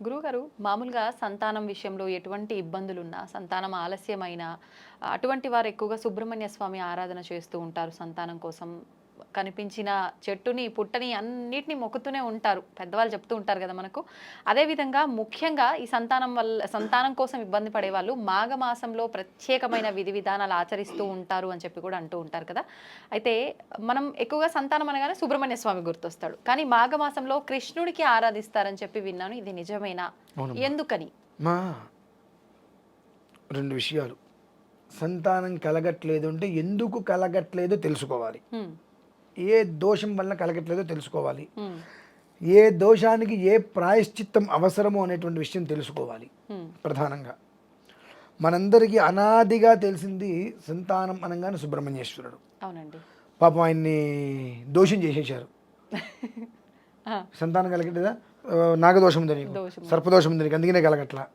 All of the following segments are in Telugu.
గురుగారు మామూలుగా సంతానం విషయంలో ఎటువంటి ఇబ్బందులున్నా సంతానం ఆలస్యమైన అటువంటి వారు ఎక్కువగా సుబ్రహ్మణ్య స్వామి ఆరాధన చేస్తూ ఉంటారు సంతానం కోసం. కనిపించిన చెట్టుని పుట్టని అన్నిటిని మొక్కుతూనే ఉంటారు. పెద్దవాళ్ళు చెప్తూ ఉంటారు కదా మనకు. అదేవిధంగా ముఖ్యంగా ఈ సంతానం వల్ల సంతానం కోసం ఇబ్బంది పడే వాళ్ళు మాఘమాసంలో ప్రత్యేకమైన విధి విధానాలు ఆచరిస్తూ ఉంటారు అని చెప్పి కూడా అంటూ ఉంటారు కదా. అయితే మనం ఎక్కువగా సంతానం అనగానే సుబ్రహ్మణ్య స్వామి గుర్తొస్తాడు. కానీ మాఘమాసంలో కృష్ణుడికి ఆరాధిస్తారని చెప్పి విన్నాను. ఇది నిజమేనా. ఎందుకని? మా రెండు విషయాలు. సంతానం కలగట్లేదు అంటే ఎందుకు కలగట్లేదో తెలుసుకోవాలి. ఏ దోషం వల్ల కలగట్లేదో తెలుసుకోవాలి. ఏ దోషానికి ఏ ప్రాయశ్చిత్తం అవసరమో అనేటువంటి విషయం తెలుసుకోవాలి ప్రధానంగా. మనందరికీ అనాదిగా తెలిసింది సంతానం అనగానే సుబ్రహ్మణ్యేశ్వరుడు. అవునండి. పాపం ఆయన్ని దోషం చేసేశారు. ఆ, సంతానం కలగట్లేదా? నాగదోషం ఉందని. దోషం. సర్పదోషం ఉందని. అందుకనే కలగట్లా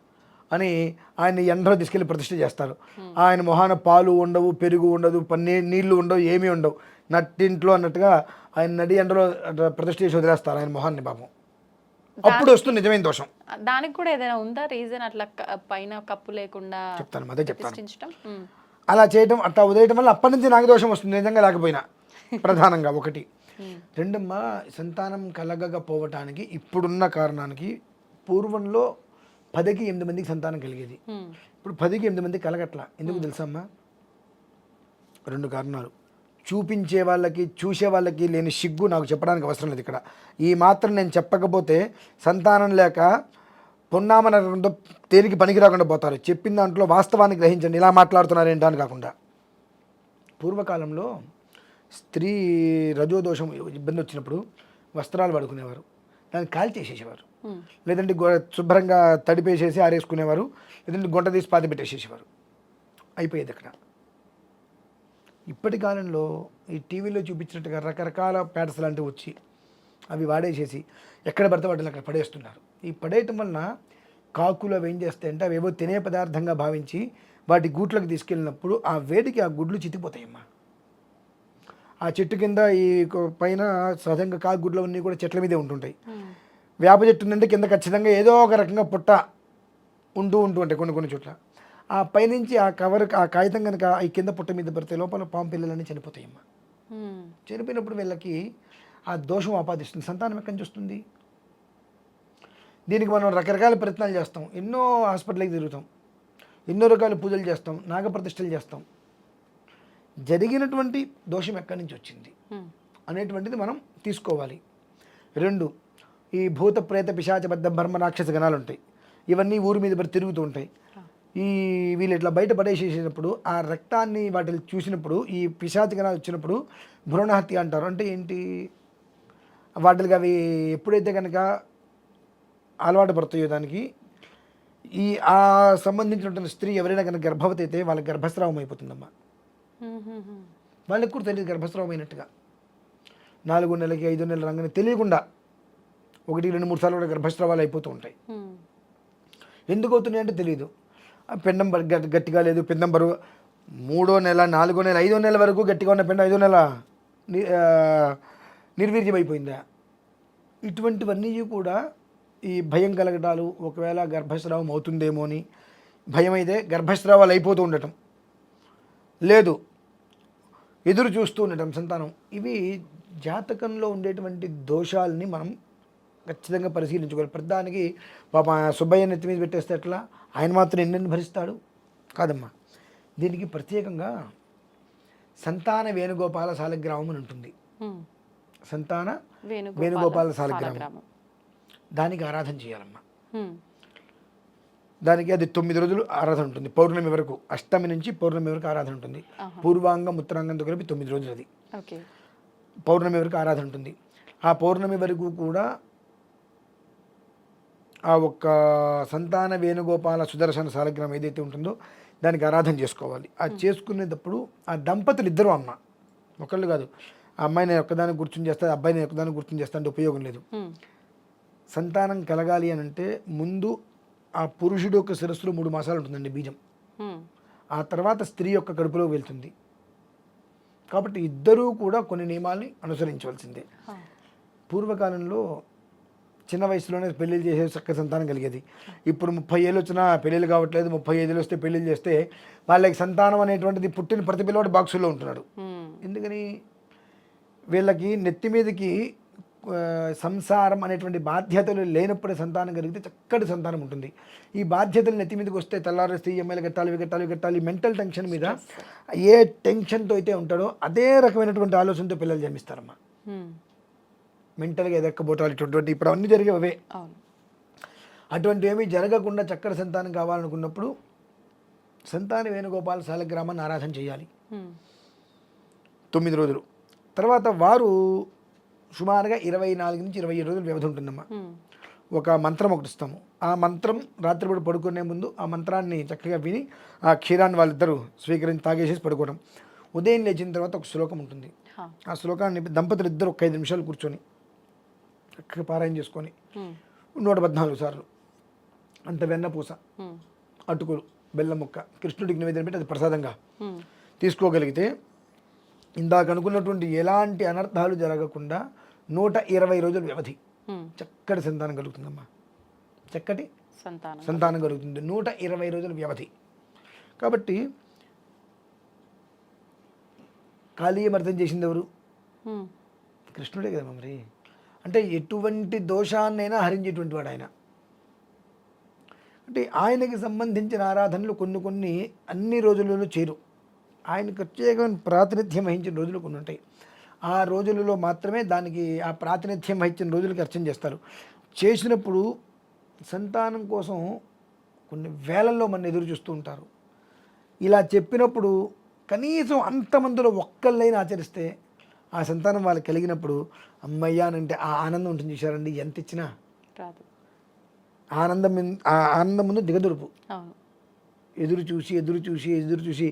అని ఆయన ఎండలో తీసుకెళ్ళి ప్రతిష్ఠ చేస్తారు. ఆయన మొహాన పాలు ఉండవు పెరుగు ఉండదు పన్నీ నీళ్ళు ఉండవు ఏమీ ఉండవు. నట్టింట్లో అన్నట్టుగా ఆయన నడి ఎండలో అట్లా ప్రతిష్ఠ చేసి వదిలేస్తారు ఆయన మొహాన్ని పాపం. అప్పుడు వస్తుంది నిజమైన దోషం. దానికి కూడా ఏదైనా ఉందా రీజన్ అట్లా పైన కప్పు లేకుండా చెప్తాను అదే చెప్తాను. అలా చేయటం అట్లా ఉదయటం వల్ల అప్పటి నుంచి నాగదోషం వస్తుంది నిజంగా లేకపోయినా. ప్రధానంగా ఒకటి. రెండమ్మా సంతానం కలగకపోవటానికి ఇప్పుడున్న కారణానికి పూర్వంలో పదికి ఎనిమిది మందికి సంతానం కలిగేది. ఇప్పుడు పదికి ఎనిమిది మంది కలగట్లా. ఎందుకు తెలుసమ్మా రెండు కారణాలు. చూపించే వాళ్ళకి చూసే వాళ్ళకి లేని సిగ్గు నాకు చెప్పడానికి అవసరం లేదు ఇక్కడ. ఈ మాత్రం నేను చెప్పకపోతే సంతానం లేక పొన్నామన తేలికి పనికి రాకుండా పోతారు. చెప్పిన దాంట్లో వాస్తవాన్ని గ్రహించండి. ఇలా మాట్లాడుతున్నారు ఏంటో అని కాకుండా. పూర్వకాలంలో స్త్రీ రజోదోషం ఇబ్బంది వచ్చినప్పుడు వస్త్రాలు పడుకునేవారు. దాన్ని కాల్ చేసేసేవారు. లేదంటే గొ శుభ్రంగా తడిపేసేసి ఆరేసుకునేవారు. లేదంటే గుంట తీసి పాతి పెట్టేసేసేవారు. అయిపోయేది అక్కడ. ఇప్పటి కాలంలో ఈ టీవీలో చూపించినట్టుగా రకరకాల ప్యాడ్స్ లాంటివి వచ్చి అవి వాడేసేసి ఎక్కడ పడితే వాటిని అక్కడ పడేస్తున్నారు. ఈ పడేయటం వలన కాకులు అవి ఏం చేస్తాయంటే అవి ఏవో తినే పదార్థంగా భావించి వాటి గూట్లకు తీసుకెళ్ళినప్పుడు ఆ వేడికి ఆ గుడ్లు చితికిపోతాయమ్మా. ఆ చెట్టు కింద ఈ పైన సహజంగా కాకు గుడ్లు అన్నీ కూడా చెట్ల మీదే ఉంటుంటాయి. వేప చెట్టు ఉందంటే కింద ఖచ్చితంగా ఏదో ఒక రకంగా పుట్ట ఉంటూ ఉంటూ ఉంటాయి కొన్ని కొన్ని చోట్ల. ఆ పైనుంచి ఆ కవర్ ఆ కాగితం కనుక ఈ కింద పుట్ట మీద పడితే లోపల పాము పిల్లలన్నీ చనిపోతాయమ్మా హ్మ్, చనిపోయినప్పుడు వీళ్ళకి ఆ దోషం ఆపాదిస్తుంది సంతానం ఎక్కడి నుంచి వస్తుంది? దీనికి మనం రకరకాల ప్రయత్నాలు చేస్తాం ఎన్నో హాస్పిటల్కి తిరుగుతాం ఎన్నో రకాల పూజలు చేస్తాం నాగప్రతిష్టలు చేస్తాం. జరిగినటువంటి దోషం ఎక్కడి నుంచి వచ్చింది? అనేటువంటిది మనం తీసుకోవాలి. రెండు ఈ భూత ప్రేత పిశాచబద్ధ బర్మ రాక్షస గణాలు ఉంటాయి ఇవన్నీ ఊరి మీద తిరుగుతూ ఉంటాయి. ఈ వీళ్ళు ఇట్లా బయట పడేసేసినప్పుడు ఆ రక్తాన్ని వాటిని చూసినప్పుడు ఈ పిశాచ గణాలు వచ్చినప్పుడు భ్రూణహత్య అంటారు. అంటే ఏంటి? వాటికి అవి ఎప్పుడైతే కనుక అలవాటు పడతాయో దానికి ఈ ఆ సంబంధించినటువంటి స్త్రీ ఎవరైనా కనుక గర్భవతి అయితే వాళ్ళకి గర్భస్రావం అయిపోతుందమ్మా. వాళ్ళకి కూడా తెలియదు గర్భస్రావం అయినట్టుగా. నాలుగు నెలలకి ఐదు నెలల రంగని తెలియకుండా ఒకటి రెండు మూడు సార్లు కూడా గర్భస్రావాలు అయిపోతూ ఉంటాయి. ఎందుకు అవుతున్నాయి అంటే తెలియదు. పిండం గట్టిగా లేదు పిండం బరువు. మూడో నెల నాలుగో నెల ఐదో నెల వరకు గట్టిగా ఉన్న పిండం ఐదో నెల ని- ఇటువంటివన్నీ కూడా ఈ భయం కలగటాలు ఒకవేళ గర్భస్రావం అవుతుందేమో అని భయం అయితే గర్భస్రావాలు అయిపోతూ ఉండటం. లేదు ఎదురు చూస్తూ ఉండటం సంతానం. ఇవి జాతకంలో ఉండేటువంటి దోషాలని మనం ఖచ్చితంగా పరిశీలించుకోవాలి. ప్రధానికి పాప సుబ్బయ్య నెత్తి మీద పెట్టేస్తే ఎట్లా? ఆయన మాత్రం ఎన్నెన్ని భరిస్తాడు? కాదమ్మా. దీనికి ప్రత్యేకంగా సంతాన వేణుగోపాల సాలగ్రామం అని ఉంటుంది. సంతాన వేణుగోపాల సాలగ్రామం. దానికి ఆరాధన చేయాలమ్మా. దానికి అది తొమ్మిది రోజులు ఆరాధన ఉంటుంది. పౌర్ణమి వరకు అష్టమి నుంచి పౌర్ణమి వరకు ఆరాధన ఉంటుంది. పూర్వాంగం ఉత్తరాంగంతో కలిపి తొమ్మిది రోజులు అది. పౌర్ణమి వరకు ఆరాధన ఉంటుంది. ఆ పౌర్ణమి వరకు కూడా ఆ ఒక్క సంతాన వేణుగోపాల సుదర్శన సాలగ్రామం ఏదైతే ఉంటుందో దానికి ఆరాధన చేసుకోవాలి. ఆ చేసుకునేటప్పుడు ఆ దంపతులు ఇద్దరు అమ్మ. ఒకళ్ళు కాదు. ఆ అమ్మాయి నేను ఒక్కదాన్ని గుర్తుని చేస్తా అబ్బాయి నేను ఒక్కదాన్ని గుర్తుని చేస్తా అంటే ఉపయోగం లేదు. సంతానం కలగాలి అని అంటే ముందు ఆ పురుషుడు యొక్క శిరస్సులో మూడు మాసాలు ఉంటుందండి బీజం. ఆ తర్వాత స్త్రీ యొక్క కడుపులో వెళ్తుంది. కాబట్టి ఇద్దరూ కూడా కొన్ని నియమాల్ని అనుసరించవలసిందే. పూర్వకాలంలో చిన్న వయసులోనే పెళ్ళిళ్ళు చేసే చక్క సంతానం కలిగేది. ఇప్పుడు ముప్పై ఏళ్ళు వచ్చినా పెళ్ళిళ్ళు కావట్లేదు. ముప్పై ఐదులు వస్తే పెళ్ళిళ్ళు చేస్తే వాళ్ళకి సంతానం అనేటువంటిది పుట్టిన ప్రతి పిల్లవాడు బాక్సుల్లో ఉంటున్నాడు. ఎందుకని? వీళ్ళకి నెత్తి మీదకి సంసారం అనేటువంటి బాధ్యతలు లేనప్పుడే సంతానం కలిగితే చక్కటి సంతానం ఉంటుంది. ఈ బాధ్యతలు నెత్తి మీదకి వస్తే తెల్లారేస్తే ఈఎంఐలు కట్టాలి ఇవి కట్టాలి కట్టాలి మెంటల్ టెన్షన్ మీద ఏ టెన్షన్తో అయితే ఉంటాడో అదే రకమైనటువంటి ఆలోచనతో పిల్లలు జన్మిస్తారమ్మా. మెంటల్గా ఎదక్కబోటాలు ఇటువంటి ఇప్పుడు అన్నీ జరిగేవే. అటువంటి ఏమీ జరగకుండా చక్కటి సంతానం కావాలనుకున్నప్పుడు సంతాన వేణుగోపాల శాలగ్రామాన్ని ఆరాధన చేయాలి. తొమ్మిది రోజులు. తర్వాత వారు సుమారుగా ఇరవై నాలుగు నుంచి ఇరవై ఏడు రోజులు వ్యవధి ఉంటుందమ్మా. ఒక మంత్రం ఒకటి ఇస్తాము ఆ మంత్రం రాత్రిపూట పడుకునే ముందు ఆ మంత్రాన్ని చక్కగా విని ఆ క్షీరాన్ని వాళ్ళిద్దరూ స్వీకరించి తాగేసేసి పడుకోవడం. ఉదయం లేచిన తర్వాత ఒక శ్లోకం ఉంటుంది. ఆ శ్లోకాన్ని దంపతులు ఇద్దరు ఒక ఐదు నిమిషాలు కూర్చొని పారాయణ చేసుకొని నూట పద్నాలుగు సార్లు. అంత వెన్నపూస అటుకులు బెల్లం ముక్క కృష్ణుడికి నివేదన పెట్టి అది ప్రసాదంగా తీసుకోగలిగితే ఇందాక అనుకున్నటువంటి ఎలాంటి అనర్థాలు జరగకుండా నూట ఇరవై రోజుల వ్యవధి. చక్కటి సంతానం కలుగుతుందమ్మా. చక్కటి సంతానం సంతానం కలుగుతుంది. నూట ఇరవై రోజుల వ్యవధి. కాబట్టి కాళీయమర్థం చేసింది ఎవరు? కృష్ణుడే కదా మరి. అంటే ఎటువంటి దోషాన్నైనా హరించేటువంటి వాడు ఆయన. అంటే ఆయనకి సంబంధించిన ఆరాధనలు కొన్ని కొన్ని అన్ని రోజులలో చేరు. ఆయన ప్రత్యేకమైన ప్రాతినిధ్యం వహించిన రోజులు కొన్ని ఉంటాయి. ఆ రోజులలో మాత్రమే దానికి ఆ ప్రాతినిధ్యం వహించిన రోజులకి అర్చన చేస్తారు. చేసినప్పుడు సంతానం కోసం కొన్ని వేలల్లో మన ఎదురు చూస్తూ ఉంటారు. ఇలా చెప్పినప్పుడు కనీసం అంతమందిలో ఒక్కళ్ళైనా ఆచరిస్తే ఆ సంతానం వాళ్ళకి కలిగినప్పుడు అమ్మయ్య అని అంటే ఆ ఆనందం ఉంటుంది చూసారండి ఎంత ఇచ్చినా. రాదు. ఆనందం ఆ ఆనందం ముందు దిగదురుపు. ఎదురు చూసి ఎదురు చూసి ఎదురు చూసి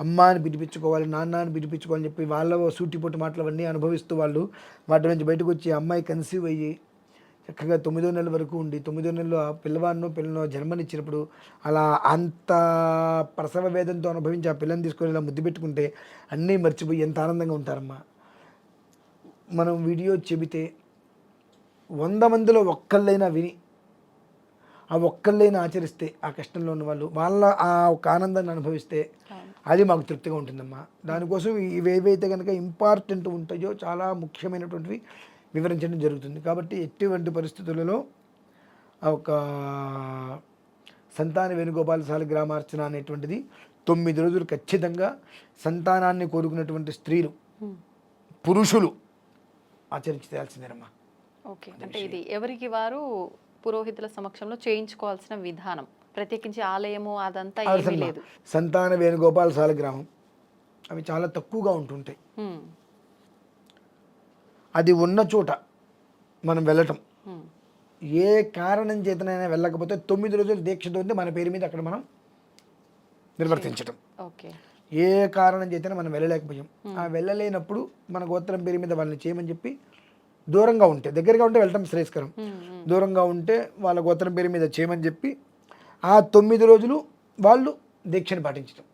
అమ్మ అని పిలిపించుకోవాలి నాన్న అని పిలిపించుకోవాలని చెప్పి వాళ్ళ సూటిపోటు మాటలు అవన్నీ అనుభవిస్తూ వాళ్ళు వాటి నుంచి బయటకు వచ్చి అమ్మాయి కన్సీవ్ అయ్యి చక్కగా తొమ్మిదో నెల వరకు ఉండి తొమ్మిదో నెలలో ఆ పిల్లవాడినో పిల్లను జన్మనిచ్చినప్పుడు అలా అంత ప్రసవ వేదంతో అనుభవించి ఆ పిల్లని తీసుకొని ఇలా ముద్దు పెట్టుకుంటే అన్నీ మర్చిపోయి ఎంత ఆనందంగా ఉంటారమ్మా. మనం వీడియో చెబితే వంద మందిలో ఒక్కళ్ళైనా విని ఆ ఒక్కళ్ళైనా ఆచరిస్తే ఆ కష్టంలో ఉన్న వాళ్ళు వాళ్ళ ఆ ఒక ఆనందాన్ని అనుభవిస్తే అది మాకు తృప్తిగా ఉంటుందమ్మా. దానికోసం ఇవేవైతే కనుక ఇంపార్టెంట్ ఉంటాయో చాలా ముఖ్యమైనటువంటివి వివరించడం జరుగుతుంది. కాబట్టి ఎటువంటి పరిస్థితులలో ఆ ఒక సంతాన వేణుగోపాల శాలిగ్రామార్చన అనేటువంటిది తొమ్మిది రోజులు ఖచ్చితంగా సంతానాన్ని కోరుకున్నటువంటి స్త్రీలు పురుషులు ఆచరించి చేయాల్సిందేనమ్మా ఓకే అంటే ఇది ఎవరికి వారు పురోహితుల సమక్షంలో చేయించుకోవాల్సిన విధానం. ప్రత్యేకించి ఆలయము అదంతా ఏమీ? లేదు. సంతాన వేణుగోపాల శాలిగ్రామం అవి చాలా తక్కువగా ఉంటుంటాయి. అది ఉన్న చోట మనం వెళ్ళటం. ఏ కారణం చేతనైనా వెళ్ళకపోతే తొమ్మిది రోజులు దీక్షతో మన పేరు మీద అక్కడ మనం నిర్వర్తించటం. ఓకే. ఏ కారణం చేతనే మనం వెళ్ళలేకపోయాం. ఆ వెళ్ళలేనప్పుడు మన గోత్రం పేరు మీద వాళ్ళని చేయమని చెప్పి దూరంగా ఉంటే దగ్గరగా ఉంటే వెళ్ళటం శ్రేయస్కరం. దూరంగా ఉంటే వాళ్ళ గోత్రం పేరు మీద చేయమని చెప్పి ఆ తొమ్మిది రోజులు వాళ్ళు దీక్షను పాటించడం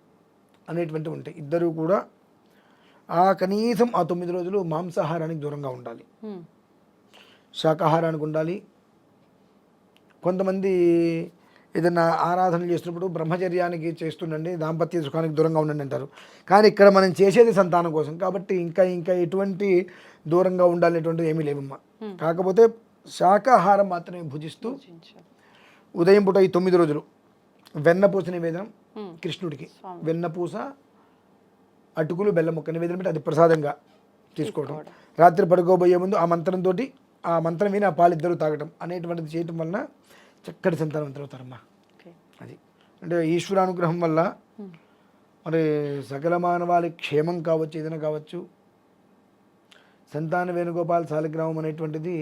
అనేటువంటివి ఉంటాయి. ఇద్దరు కూడా ఆ కనీసం ఆ తొమ్మిది రోజులు మాంసాహారానికి దూరంగా ఉండాలి. శాకాహారానికి ఉండాలి. కొంతమంది ఏదైనా ఆరాధన చేస్తున్నప్పుడు బ్రహ్మచర్యానికి చేస్తుండండి దాంపత్య సుఖానికి దూరంగా ఉండండి అంటారు. కానీ ఇక్కడ మనం చేసేది సంతానం కోసం. కాబట్టి ఇంకా ఇంకా ఎటువంటి దూరంగా ఉండాలనేటువంటిది ఏమీ లేవమ్మా. కాకపోతే శాకాహారం మాత్రమే భుజిస్తూ. ఉదయం పూట ఈ తొమ్మిది రోజులు వెన్నపూస నివేదనం కృష్ణుడికి. వెన్నపూస అటుకులు బెల్లం ముక్క నివేదన పెట్టి అది ప్రసాదంగా తీసుకోవడం. రాత్రి పడుకోబోయే ముందు ఆ మంత్రంతో ఆ మంత్రం విని ఆ పాలిద్దరూ తాగటం అనేటువంటిది చేయటం వలన చక్కటి సంతానవంతులు అవుతారమ్మా అది. అంటే ఈశ్వరానుగ్రహం వల్ల మరి సకల మానవాళి క్షేమం కావచ్చు ఏదైనా కావచ్చు. సంతాన వేణుగోపాల్ శాలిగ్రామం అనేటువంటిది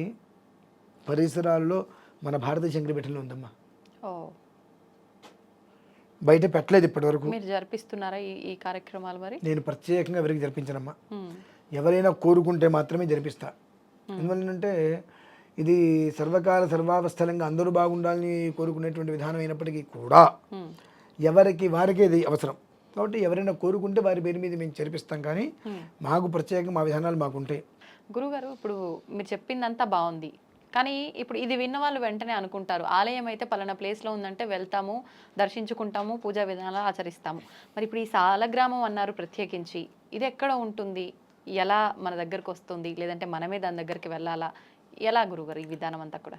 పరిసరాల్లో మన భారతీయ శంకరపీఠంలో ఉందమ్మా. బయట పెట్టలేదు ఇప్పటివరకు మీరు జరిపిస్తున్నారా ఈ ఈ కార్యక్రమాలు మరి? నేను ప్రత్యేకంగా ఎవరికి జరిపించనమ్మా. ఎవరైనా కోరుకుంటే మాత్రమే జరిపిస్తా. ఎందువల్లంటే ఇది సర్వకాల సర్వావస్థలంగా అందరూ బాగుండాలని కోరుకునేటువంటి విధానం అయినప్పటికీ కూడా ఎవరికి వారికే ఇది అవసరం. కాబట్టి ఎవరైనా కోరుకుంటే వారి పేరు మీద మేము జరిపిస్తాం కానీ మాకు ప్రత్యేకంగా మా విధానాలు మాకు ఉంటాయి గురుగారు ఇప్పుడు మీరు చెప్పిందంతా బాగుంది. కానీ ఇప్పుడు ఇది విన్న వాళ్ళు వెంటనే అనుకుంటారు. ఆలయం అయితే పలానా ప్లేస్లో ఉందంటే వెళ్తాము దర్శించుకుంటాము పూజా విధానాలు ఆచరిస్తాము. మరి ఇప్పుడు ఈ సాలగ్రామం అన్నారు ప్రత్యేకించి ఇది ఎక్కడ ఉంటుంది? ఎలా మన దగ్గరకు వస్తుంది? లేదంటే మనమే దాని దగ్గరికి వెళ్ళాలా? ఎలా గురుగారు ఈ విధానం అంతా కూడా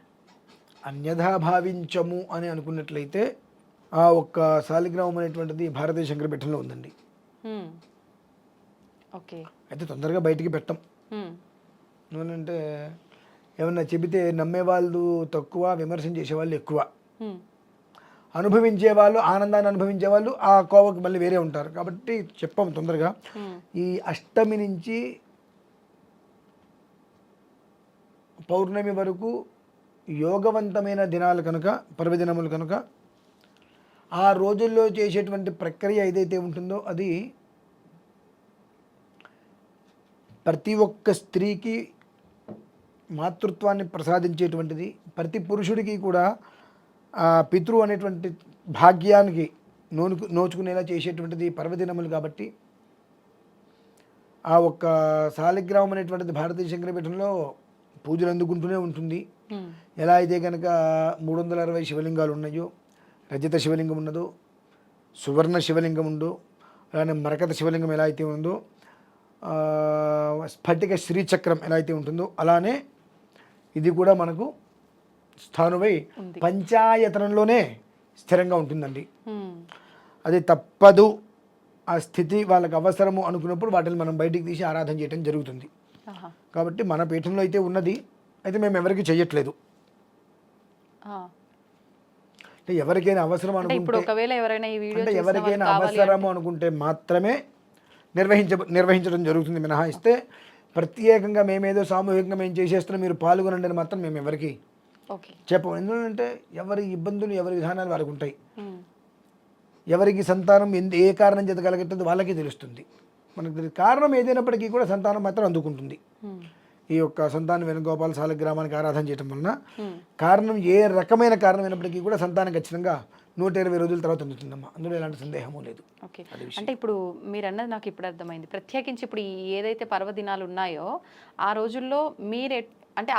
అన్యథా భావించము అని అనుకున్నట్లయితే ఆ ఒక్క శాలిగ్రామం అనేటువంటిది భారతీయ శంకరపీఠంలో ఉందండి. ఓకే అయితే తొందరగా బయటికి పెట్టం. ఎందుకంటే ఏమన్నా చెబితే నమ్మేవాళ్ళు తక్కువ విమర్శన చేసేవాళ్ళు ఎక్కువ. అనుభవించే వాళ్ళు ఆనందాన్ని అనుభవించే వాళ్ళు ఆ కోవకు మళ్ళీ వేరే ఉంటారు కాబట్టి చెప్పాము తొందరగా. ఈ అష్టమి నుంచి పౌర్ణమి వరకు యోగవంతమైన దినాలు కనుక పర్వదినములు కనుక ఆ రోజుల్లో చేసేటువంటి ప్రక్రియ ఏదైతే ఉంటుందో అది ప్రతి ఒక్క స్త్రీకి మాతృత్వాన్ని ప్రసాదించేటువంటిది ప్రతి పురుషుడికి కూడా ఆ పితృ అనేటువంటి భాగ్యానికి నోనుకు నోచుకునేలా చేసేటువంటిది పర్వదినములు కాబట్టి ఆ ఒక్క సాలిగ్రామం అనేటువంటిది భారతీయ శంకరపీఠంలో పూజలు అందుకుంటూనే ఉంటుంది. ఎలా అయితే కనుక మూడు వందల అరవై శివలింగాలు ఉన్నాయో రజిత శివలింగం ఉన్నదో సువర్ణ శివలింగం ఉందో అలానే మరకత శివలింగం ఎలా అయితే ఉందో స్ఫటిక శ్రీచక్రం ఎలా అయితే ఉంటుందో అలానే ఇది కూడా మనకు స్థానువై. పంచాయతనంలోనే స్థిరంగా ఉంటుందండి. అది తప్పదు ఆ స్థితి వాళ్ళకి అవసరము అనుకున్నప్పుడు వాటిని మనం బయటికి తీసి ఆరాధన చేయడం జరుగుతుంది. కాబట్టి మన పీఠంలో అయితే ఉన్నది అయితే మేము ఎవరికి చెయ్యట్లేదు. అంటే ఎవరికైనా అవసరం అనుకుంటే ఎవరికైనా అవసరము అనుకుంటే మాత్రమే నిర్వహించ నిర్వహించడం జరుగుతుంది మినహాయిస్తే ప్రత్యేకంగా మేమేదో సామూహికంగా మేము చేసేస్తున్నాం మీరు పాల్గొనండి అని మాత్రం మేము ఎవరికి ఓకే చెప్పము ఎందుకంటే ఎవరి ఇబ్బందులు ఎవరి విధానాలు వారికి ఉంటాయి. ఎవరికి సంతానం ఎందు ఏ కారణం చేత కలగట్లేదు వాళ్ళకే తెలుస్తుంది మనకు కారణం ఏదైనప్పటికీ కూడా సంతానం మాత్రం అందుకుంటుంది. ఈ యొక్క సంతాన వేణుగోపాల సాలగ్రామానికి ఆరాధన చేయటం వలన. కారణం ఏ రకమైన కారణమైనప్పటికీ కూడా సంతానం ఖచ్చితంగా నూట ఇరవై రోజుల తర్వాత అందుతుందమ్మా. అందులో ఎలాంటి సందేహము లేదు. ఓకే. అంటే ఇప్పుడు మీరు అన్నది నాకు ఇప్పుడు అర్థమైంది. ప్రత్యేకించి ఇప్పుడు ఏదైతే పర్వదినాలు ఉన్నాయో ఆ రోజుల్లో మీరు అంటే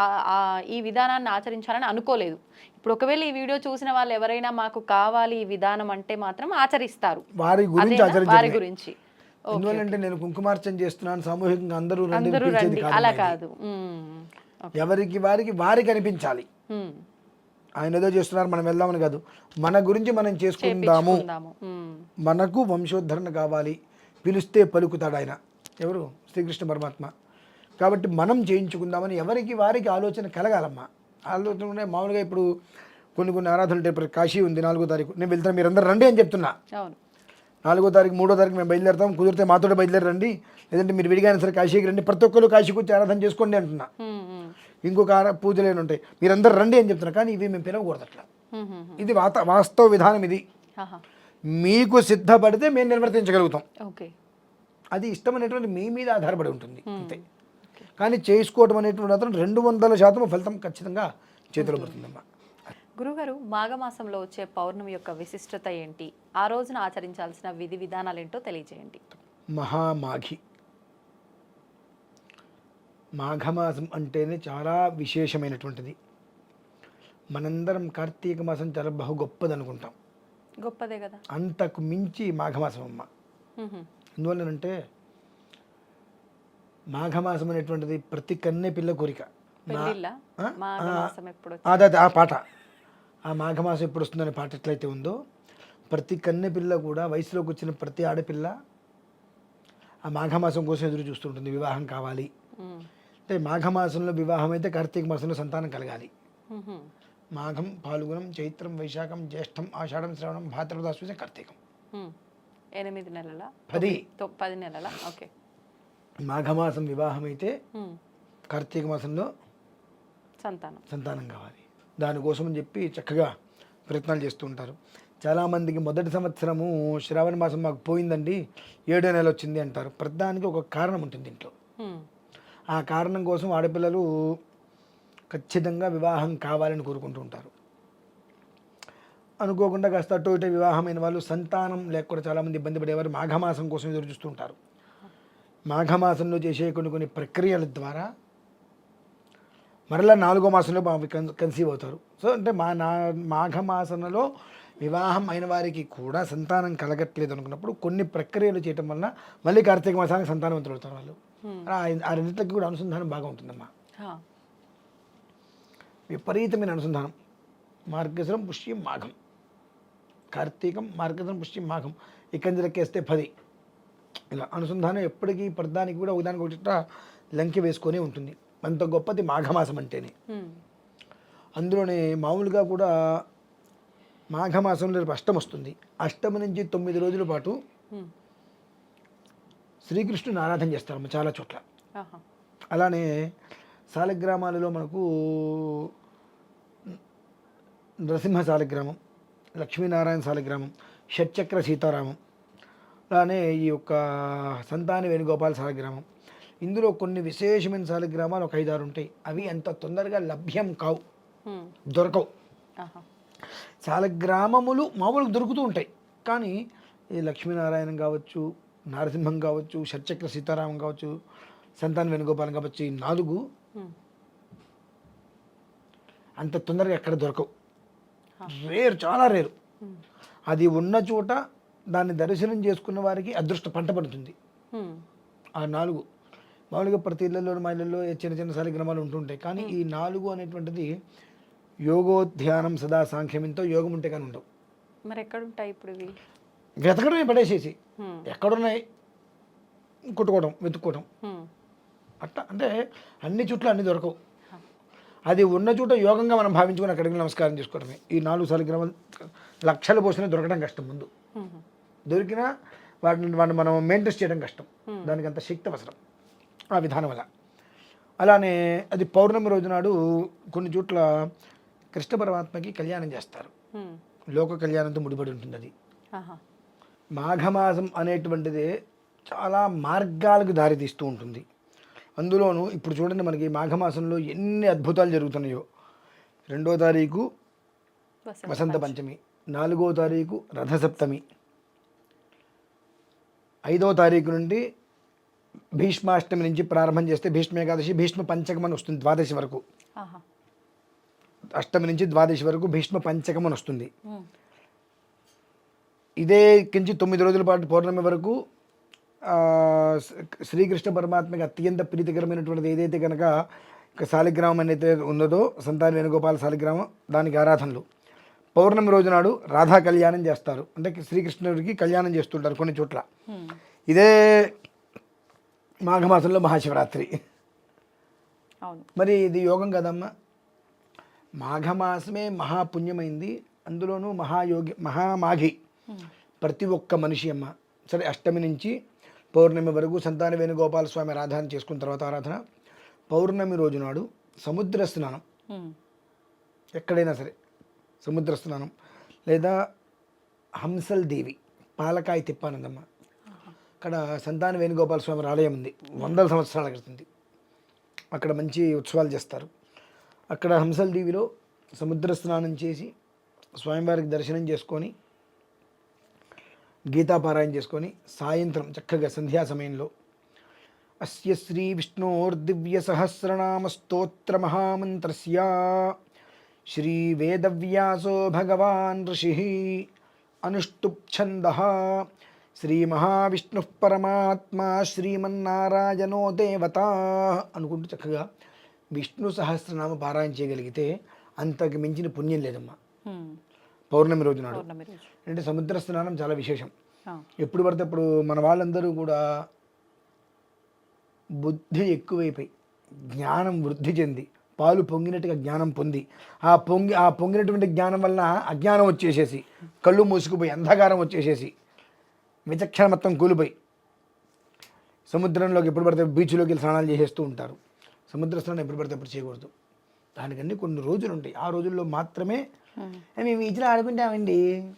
ఈ విధానాన్ని ఆచరించాలని అనుకోలేదు. ఇప్పుడు ఒకవేళ ఈ వీడియో చూసిన వాళ్ళు ఎవరైనా మాకు కావాలి ఈ విధానం అంటే మాత్రం ఆచరిస్తారు. వారి గురించి? వారి ఆచరించాలి ఎందువల్లంటే నేను కుంకుమార్చన చేస్తున్నాను సామూహికంగా అందరూ రండి. అలా. కాదు. ఎవరికి వారికి వారికి అనిపించాలి. ఆయన ఏదో చేస్తున్నారు మనం వెళ్దామని కాదు. మన గురించి మనం చేసుకుందాము. మనకు వంశోద్ధరణ కావాలి. పిలిస్తే పలుకుతాడు ఆయన. ఎవరు? శ్రీకృష్ణ పరమాత్మ. కాబట్టి మనం చేయించుకుందామని ఎవరికి వారికి ఆలోచన కలగాలమ్మా. ఆలోచన మామూలుగా ఇప్పుడు కొన్ని కొన్ని ఆరాధనలు కాశీ ఉంది నాలుగో తారీఖు. నేను వెళ్తాను మీరు అందరు రండి అని చెప్తున్నా. నాలుగో తారీఖు మూడో తారీఖు మేము బయలుదేరుతాం. కుదిరితే మాతో బయలుదేరి రండి లేదంటే మీరు విడిగానే సరే కాశీకి రండి. ప్రతి ఒక్కరు కాశీకి వచ్చి ఆరాధన చేసుకోండి అంటున్నా. ఇంకొక ఆరా పూజలు ఏమి ఉంటాయి. మీరందరూ రండి అని చెప్తున్నా. కానీ ఇవి మేము పిలవకూడదు అట్లా. ఇది వాత వాస్తవ విధానం ఇది. మీకు సిద్ధపడితే మేము నిర్వర్తించగలుగుతాం. అది ఇష్టం అనేటువంటి మీ మీద ఆధారపడి ఉంటుంది. అంతే. కానీ చేసుకోవడం అనేటువంటి మాత్రం రెండు వందల శాతం ఫలితం ఖచ్చితంగా చేతిలో పడుతుందమ్మా. గురుగారు మాఘమాసంలో వచ్చే పౌర్ణమి యొక్క విశిష్టత ఏంటి? ఆ రోజున ఆచరించాల్సిన విధి విధానాలు ఏంటో తెలియజేయండి. మహామాఘి. మాఘమాసం అంటేనే చాలా విశేషమైనటువంటిది. మనందరం కార్తీక మాసం చాలా బహు గొప్పది అనుకుంటాం గొప్పదే కదా? అంతకు మించి మాఘమాసం అమ్మ మ్మ్. ఎందువల్లనంటే మాఘమాసం అనేటువంటిది ప్రతి కన్నె పిల్ల కోరిక. అదే ఆ పాట. ఆ మాఘమాసం ఎప్పుడు వస్తుందనే పాట ఎట్లయితే ఉందో ప్రతి కన్నె పిల్ల కూడా వయసులోకి వచ్చిన ప్రతి ఆడపిల్ల ఆ మాఘమాసం కోసం ఎదురు చూస్తుంటుంది వివాహం కావాలి. అంటే మాఘమాసంలో వివాహం అయితే కార్తీక మాసంలో సంతానం కలగాలి. మాఘం పాల్గొనం చైత్రం వైశాఖం జ్యేష్టం ఆషాఢం శ్రవణం భాద్రపదాశ్వజ కార్తీకం మ్మ్. ఎనిమిది నెలల పది. పది నెలల ఓకే మాఘమాసం వివాహం అయితే. కార్తీక మాసంలో సంతానం సంతానం కావాలి దానికోసం అని చెప్పి చక్కగా ప్రయత్నాలు చేస్తూ ఉంటారు. చాలామందికి మొదటి సంవత్సరము శ్రావణ మాసం మాకు పోయిందండి. ఏడో నెల వచ్చింది అంటారు. ప్రతిదానికి ఒక కారణం ఉంటుంది ఇంట్లో ఆ కారణం కోసం ఆడపిల్లలు ఖచ్చితంగా వివాహం కావాలని కోరుకుంటూ ఉంటారు. అనుకోకుండా కాస్త అటు ఇటు వివాహమైన వాళ్ళు సంతానం లేకుండా చాలామంది ఇబ్బంది పడేవారు మాఘమాసం కోసం ఎదురు చూస్తూ ఉంటారు. మాఘమాసంలో చేసే కొన్ని కొన్ని ప్రక్రియల ద్వారా మరలా నాలుగో మాసంలో కన్సీవ్ అవుతారు. సో అంటే మా నా మాఘమాసంలో వివాహం అయిన వారికి కూడా సంతానం కలగట్లేదు అనుకున్నప్పుడు కొన్ని ప్రక్రియలు చేయటం వలన మళ్ళీ కార్తీక మాసానికి సంతానవంతులు అవుతారు వాళ్ళు. ఆ ఆ రెండింటికి కూడా అనుసంధానం బాగా ఉంటుందమ్మా. విపరీతమైన అనుసంధానం. మార్గశిరం పుష్యం మాఘం. కార్తీకం మార్గశిరం పుష్యం మాఘం. ఇక్కడి లెక్కేస్తే పది. ఇలా అనుసంధానం ఎప్పటికీ ప్రధానికి కూడా ఒకదానికి ఒకటి లంకి వేసుకొని ఉంటుంది. అంత గొప్పది మాఘమాసం అంటేనే. అందులోనే మామూలుగా కూడా మాఘమాసంలో రేపు అష్టం వస్తుంది. అష్టమి నుంచి తొమ్మిది రోజుల పాటు శ్రీకృష్ణుని ఆరాధన చేస్తారు చాలా చోట్ల. అలానే సాలగ్రామాలలో మనకు నరసింహ సాలగ్రామం లక్ష్మీనారాయణ సాలగ్రామం షట్చక్ర సీతారామం అలానే ఈ యొక్క సంతాని వేణుగోపాల సాలగ్రామం ఇందులో కొన్ని విశేషమైన సాలగ్రామాలు ఒక ఐదారు ఉంటాయి. అవి అంత తొందరగా లభ్యం కావు. దొరకవు. సాలగ్రామములు మామూలుగా దొరుకుతూ ఉంటాయి. కానీ ఈ లక్ష్మీనారాయణం కావచ్చు నరసింహం కావచ్చు షట్చక్ర సీతారామం కావచ్చు సంతాన వేణుగోపాలం కావచ్చు ఈ నాలుగు అంత తొందరగా ఎక్కడ దొరకవు. రేరు చాలా రేరు. అది ఉన్న చోట దాన్ని దర్శనం చేసుకున్న వారికి అదృష్ట పంట పడుతుంది. ఆ నాలుగు. మామూలుగా ప్రతి ఇళ్ళలో మా ఇళ్ళలో చిన్న చిన్న సాలిగ్రామాలు ఉంటుంటాయి. కానీ ఈ నాలుగు అనేటువంటిది యోగోధ్యానం సదా సాంఖ్యమింతో యోగం ఉంటే కానీ ఉండవు. మరి ఎక్కడ ఉంటాయి ఇప్పుడు ఇవి? వెతకడమే పడేసేసి. ఎక్కడున్నాయి? కొట్టుకోవడం వెతుక్కోవడం. అట్లా అంటే అన్ని చుట్లు అన్ని దొరకవు. అది ఉన్న చోట యోగంగా మనం భావించుకొని అక్కడికి నమస్కారం చేసుకోవడమే. ఈ నాలుగు సాలిగ్రామాలు లక్షల పోసినా దొరకడం కష్టం ముందు. దొరికినా వాటిని వాటిని మనం మెయింటైన్ చేయడం కష్టం. దానికి అంత శక్తి అవసరం. ఆ విధానం వల్ల అలానే అది పౌర్ణమి రోజు నాడు కొన్ని చోట్ల కృష్ణ పరమాత్మకి కళ్యాణం చేస్తారు. లోక కళ్యాణంతో ముడిపడి ఉంటుంది అది. మాఘమాసం అనేటువంటిది చాలా మార్గాలకు దారితీస్తూ ఉంటుంది. అందులోనూ ఇప్పుడు చూడండి మనకి మాఘమాసంలో ఎన్ని అద్భుతాలు జరుగుతున్నాయో. రెండో తారీఖు వసంత పంచమి. నాలుగో తారీఖు రథసప్తమి. ఐదో తారీఖు నుండి భీష్మాష్టమి నుంచి ప్రారంభం చేస్తే భీష్మ ఏకాదశి భీష్మ పంచకం అని వస్తుంది ద్వాదశి వరకు. అష్టమి నుంచి ద్వాదశి వరకు భీష్మ పంచకం అని వస్తుంది. ఇదే కించి తొమ్మిది రోజుల పాటు పౌర్ణమి వరకు శ్రీకృష్ణ పరమాత్మకి అత్యంత ప్రీతికరమైనటువంటిది ఏదైతే కనుక శాలిగ్రామం అనేది ఉన్నదో సంతాన వేణుగోపాల శాలిగ్రామం దానికి ఆరాధనలు. పౌర్ణమి రోజు నాడు రాధా కళ్యాణం చేస్తారు. అంటే శ్రీకృష్ణుడికి కళ్యాణం చేస్తుంటారు కొన్ని చోట్ల. ఇదే మాఘమాసంలో మహాశివరాత్రి. మరి ఇది యోగం కదమ్మా? మాఘమాసమే మహాపుణ్యమైంది. అందులోనూ మహాయోగి మహామాఘి ప్రతి ఒక్క మనిషి అమ్మ. సరే అష్టమి నుంచి పౌర్ణమి వరకు సంతాన వేణుగోపాల స్వామి ఆరాధన చేసుకున్న తర్వాత ఆరాధన. పౌర్ణమి రోజు నాడు సముద్ర స్నానం. ఎక్కడైనా సరే సముద్ర స్నానం. లేదా హంసల్ దేవి పాలకాయ తిప్పానందమ్మ. అక్కడ సంతాన వేణుగోపాల స్వామి ఆలయం ఉంది. వందల సంవత్సరాల క్రితంది. అక్కడ మంచి ఉత్సవాలు చేస్తారు. అక్కడ హంసల్ దీవిలో సముద్ర స్నానం చేసి స్వామివారికి దర్శనం చేసుకొని గీతాపారాయణ చేసుకొని సాయంత్రం చక్కగా సంధ్యా సమయంలో అస్య శ్రీ విష్ణోర్దివ్య సహస్రనామ స్తోత్ర మహామంత్రస్య శ్రీ వేదవ్యాసో భగవాన్ ఋషి అనుష్టుప్ఛంద శ్రీ మహావిష్ణు పరమాత్మ శ్రీమన్నారాయణో దేవత అనుకుంటూ చక్కగా విష్ణు సహస్రనామ పారాయణ చేయగలిగితే అంతకు మించిన పుణ్యం లేదమ్మా. పౌర్ణమి రోజు నాడు. అంటే సముద్ర స్నానం చాలా విశేషం. ఎప్పుడు పడితే అప్పుడు మన వాళ్ళందరూ కూడా బుద్ధి ఎక్కువైపోయి జ్ఞానం వృద్ధి చెంది పాలు పొంగినట్టుగా జ్ఞానం పొంది ఆ పొంగి ఆ పొంగినటువంటి జ్ఞానం వలన అజ్ఞానం వచ్చేసేసి కళ్ళు మూసుకుపోయి అంధకారం వచ్చేసేసి విచక్షణ మొత్తం కూలిపోయి సముద్రంలోకి ఎప్పుడు పడితే బీచ్లోకి వెళ్ళి స్నానాలు చేసేస్తూ ఉంటారు. సముద్ర స్నానం ఎప్పుడు పడితే అప్పుడు చేయకూడదు. దానికన్నీ కొన్ని రోజులు ఉంటాయి. ఆ రోజుల్లో మాత్రమే ఉమ్, "ఏ, మేము బీచ్లో ఆడుకుంటామండి.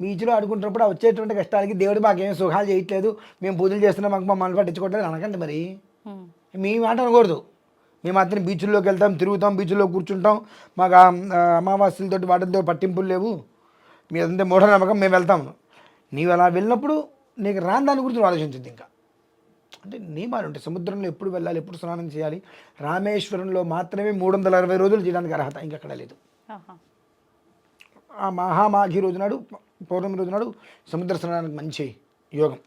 బీచ్లో ఆడుకుంటున్నప్పుడు వచ్చేటువంటి కష్టాలకి దేవుడు మాకేం సుఖాలు చేయట్లేదు. మేము పూజలు చేస్తున్నాం మాకు మమ్మల్ని పట్టించుకోవట్లేదు అనకండి మరి. మీ మాట అనకూడదు. మేము మాత్రం బీచ్ల్లోకి వెళ్తాం తిరుగుతాం బీచ్లో కూర్చుంటాం. మాకు అమావాస్యలతోటి వాటితో పట్టింపులు లేవు. మీ అదంతే మూఢనమ్మకం మేము వెళ్తాం. నీవు అలా వెళ్ళినప్పుడు నీకు రాని దాని గురించి నువ్వు ఆలోచించద్దు ఇంకా. అంటే నియమాలు ఉంటాయి. సముద్రంలో ఎప్పుడు వెళ్ళాలి ఎప్పుడు స్నానం చేయాలి రామేశ్వరంలో మాత్రమే మూడు వందల అరవై రోజులు చేయడానికి అర్హత ఇంకెక్కడ లేదు. ఆ మహామాఘి రోజు నాడు పౌర్ణమి రోజు నాడు సముద్ర స్నానానికి మంచి యోగం.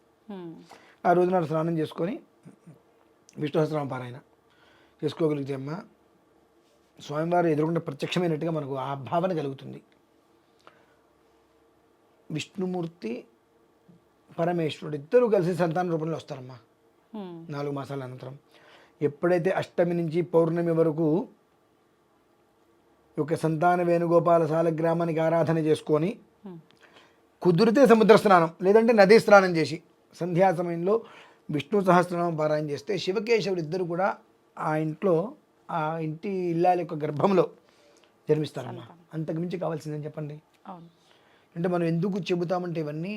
ఆ రోజు నాడు స్నానం చేసుకొని విష్ణు సహస్రనామ పారాయణ చేసుకోగలిగితే అమ్మ స్వామివారు ఎదురుకుండా ప్రత్యక్షమైనట్టుగా మనకు ఆ భావన కలుగుతుంది. విష్ణుమూర్తి పరమేశ్వరుడు ఇద్దరు కలిసి సంతాన రూపంలో వస్తారమ్మా. నాలుగు మాసాల అనంతరం. ఎప్పుడైతే అష్టమి నుంచి పౌర్ణమి వరకు యొక్క సంతాన వేణుగోపాల సాలగ్రామానికి ఆరాధన చేసుకొని కుదిరితే సముద్ర స్నానం లేదంటే నదీ స్నానం చేసి సంధ్యా సమయంలో విష్ణు సహస్రనామం పారాయణ చేస్తే శివకేశవులు ఇద్దరు కూడా ఆ ఇంట్లో ఆ ఇంటి ఇల్లాల యొక్క గర్భంలో జన్మిస్తారమ్మా. అంతకు మించి కావాల్సిందని చెప్పండి? అంటే మనం ఎందుకు చెబుతామంటే ఇవన్నీ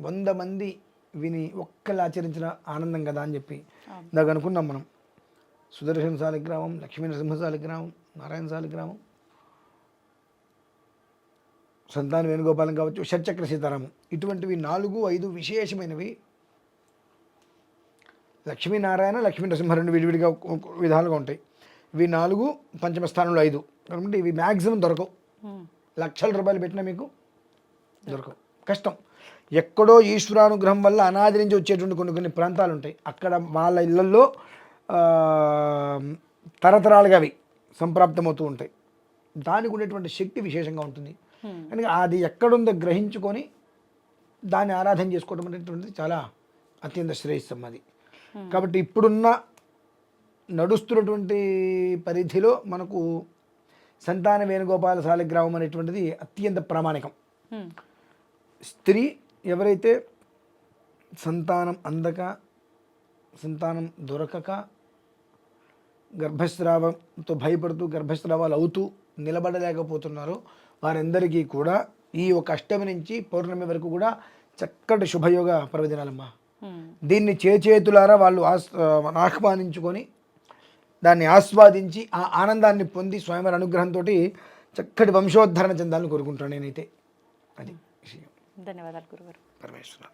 వంద మంది విని ఒక్కళ్ళు ఆచరించిన ఆనందం కదా అని చెప్పి. ఇందాక అనుకున్నాం మనం. సుదర్శన సాలిగ్రామం లక్ష్మీ నరసింహ సాలిగ్రామం నారాయణ సాలిగ్రామం సంతాన వేణుగోపాలం కావచ్చు షట్చక్ర సీతారామం. ఇటువంటివి నాలుగు ఐదు విశేషమైనవి. లక్ష్మీనారాయణ లక్ష్మీ నరసింహ రెండు విడివిడిగా విధాలుగా ఉంటాయి. ఇవి నాలుగు పంచమ స్థానంలో ఐదు. కాబట్టి ఇవి మ్యాక్సిమం దొరకవు. లక్షల రూపాయలు పెట్టినా మీకు దొరకవు. కష్టం. ఎక్కడో ఈశ్వరానుగ్రహం వల్ల అనాది నుంచి వచ్చేటువంటి కొన్ని కొన్ని ప్రాంతాలు ఉంటాయి. అక్కడ వాళ్ళ ఇళ్ళల్లో ఆ, తరతరాలుగా అవి సంప్రాప్తమవుతూ ఉంటాయి. దానికి ఉండేటువంటి శక్తి విశేషంగా ఉంటుంది. Hmm. కనుక అది ఎక్కడుందో గ్రహించుకొని దాన్ని ఆరాధన చేసుకోవడం అనేటువంటిది చాలా అత్యంత శ్రేయస్సం అది. కాబట్టి ఇప్పుడున్న నడుస్తున్నటువంటి పరిధిలో మనకు సంతాన వేణుగోపాల శాలిగ్రామం అనేటువంటిది అత్యంత ప్రామాణికం. ఉమ్, స్త్రీ ఎవరైతే సంతానం అందక సంతానం దొరకక గర్భస్రావంతో భయపడుతూ గర్భస్రావాలు అవుతూ నిలబడలేకపోతున్నారో వారందరికీ కూడా ఈ ఒక అష్టమి నుంచి పౌర్ణమి వరకు కూడా చక్కటి శుభయోగ పర్వదినాలమ్మా. దీన్ని చేచేతులారా వాళ్ళు ఆహ్వానించుకొని దాన్ని ఆస్వాదించి ఆ ఆనందాన్ని పొంది స్వయంవర అనుగ్రహంతో చక్కటి వంశోద్ధరణ చెందాలని కోరుకుంటాను నేనైతే. అది విషయం. ధన్యవాదాలు గురుగారు. పరమేశ్వర